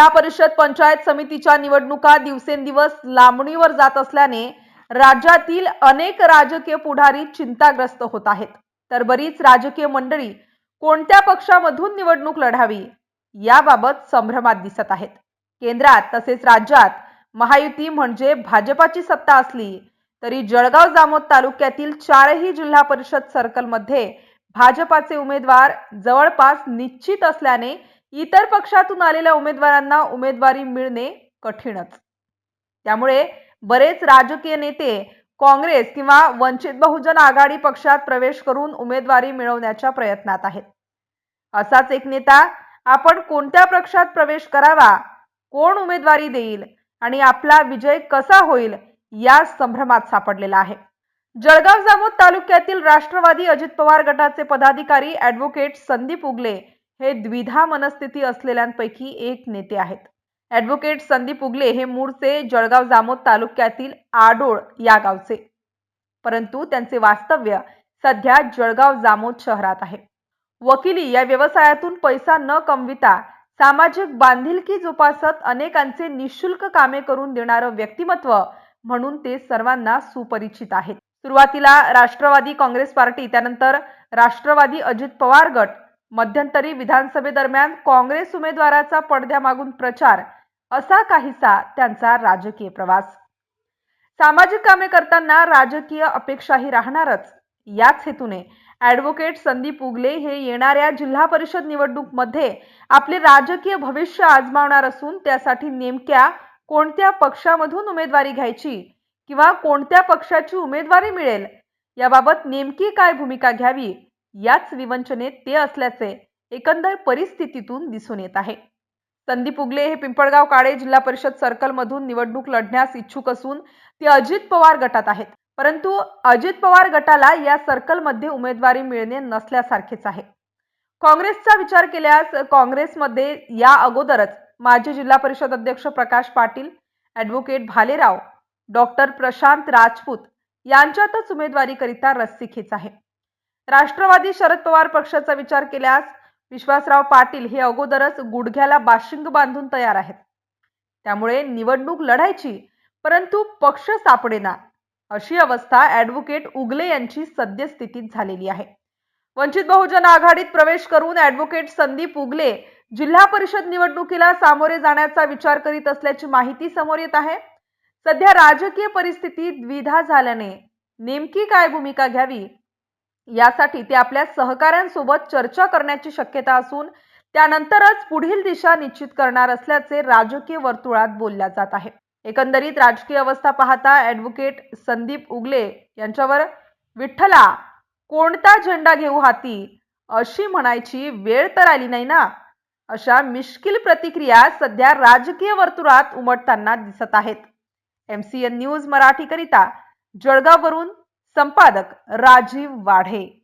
जिल्हा परिषद पंचायत समितीच्या निवडणुका दिवसेंदिवस लांबणीवर जात असल्याने राज्यातील अनेक राजकीय पुढारी चिंताग्रस्त होत आहेत. तर बरीच राजकीय मंडळी कोणत्या पक्षामधून निवडणूक लढावी याबाबत संभ्रमात दिसत आहेत. केंद्रात तसेच राज्यात महायुती म्हणजे भाजपाची सत्ता असली तरी जळगाव जामोद तालुक्यातील चारही जिल्हा परिषद सर्कलमध्ये भाजपाचे उमेदवार जवळपास निश्चित असल्याने इतर पक्षातून आलेल्या उमेदवारांना उमेदवारी मिळणे कठीणच. त्यामुळे बरेच राजकीय नेते काँग्रेस किंवा वंचित बहुजन आघाडी पक्षात प्रवेश करून उमेदवारी मिळवण्याच्या प्रयत्नात आहेत. असाच एक नेता आपण कोणत्या पक्षात प्रवेश करावा कोण उमेदवारी देईल आणि आपला विजय कसा होईल या संभ्रमात सापडलेला आहे. जळगाव जामोद तालुक्यातील राष्ट्रवादी अजित पवार गटाचे पदाधिकारी ॲडव्होकेट संदीप उगले हे द्विधा मनस्थिती असलेल्यांपैकी एक नेते आहेत. ॲडव्होकेट संदीप उगले हे मूळचे जळगाव जामोद तालुक्यातील आडोळ या गावचे. परंतु त्यांचे वास्तव्य सध्या जळगाव जामोद शहरात आहे. वकिली या व्यवसायातून पैसा न कमविता सामाजिक बांधिलकी जोपासत अनेकांचे निशुल्क कामे करून देणारं व्यक्तिमत्व म्हणून ते सर्वांना सुपरिचित आहेत. सुरुवातीला राष्ट्रवादी काँग्रेस पार्टी त्यानंतर राष्ट्रवादी अजित पवार गट मध्यंतरी विधानसभेदरम्यान काँग्रेस उमेदवाराचा पडद्यामागून प्रचार असा काहीसा त्यांचा राजकीय प्रवास. सामाजिक कामे करताना राजकीय अपेक्षाही राहणारच. याच हेतूने ॲडव्होकेट संदीप उगले हे येणाऱ्या जिल्हा परिषद निवडणूकमध्ये आपले राजकीय भविष्य आजमावणार असून त्यासाठी नेमक्या कोणत्या पक्षामधून उमेदवारी घ्यायची किंवा कोणत्या पक्षाची उमेदवारी मिळेल याबाबत नेमकी काय भूमिका घ्यावी याच विवंचनेत ते असल्याचे एकंदर परिस्थितीतून दिसून येत आहे. संदीप उगले हे पिंपळगाव काळे जिल्हा परिषद सर्कलमधून निवडणूक लढण्यास इच्छुक असून ते अजित पवार गटात आहेत. परंतु अजित पवार गटाला या सर्कलमध्ये उमेदवारी मिळणे नसल्यासारखेच आहे. काँग्रेसचा विचार केल्यास काँग्रेसमध्ये या अगोदरच माजी जिल्हा परिषद अध्यक्ष प्रकाश पाटील ॲडव्होकेट भालेराव डॉक्टर प्रशांत राजपूत यांच्यातच उमेदवारीकरिता रस्सीखेच आहे. राष्ट्रवादी शरद पवार पक्षाचा विचार केल्यास विश्वासराव पाटील हे अगोदरच गुडघ्याला बाशिंग बांधून तयार आहेत. त्यामुळे निवडणूक लढायची परंतु पक्ष सापडेना अशी अवस्था ॲडव्होकेट उगले यांची सद्यस्थितीत झालेली आहे. वंचित बहुजन आघाडीत प्रवेश करून ॲडव्होकेट संदीप उगले जिल्हा परिषद निवडणुकीला सामोरे जाण्याचा विचार करीत असल्याची माहिती समोर येत आहे. सध्या राजकीय परिस्थिती द्विधा झाल्याने नेमकी काय भूमिका घ्यावी यासाठी ते आपल्या सहकाऱ्यांसोबत चर्चा करण्याची शक्यता असून त्यानंतरच पुढील दिशा निश्चित करणार असल्याचे राजकीय वर्तुळात बोलल्या जात आहे. एकंदरीत राजकीय अवस्था पाहता ॲडव्होकेट संदीप उगले यांच्यावर विठ्ठला कोणता झेंडा घेऊ हाती? अशी म्हणायची वेळ तर आली नाही ना? अशा मिश्किल प्रतिक्रिया सध्या राजकीय वर्तुळात उमटताना दिसत आहेत. एम सी एन न्यूज मराठीकरिता जळगाववरून संपादक राजीव वाढे.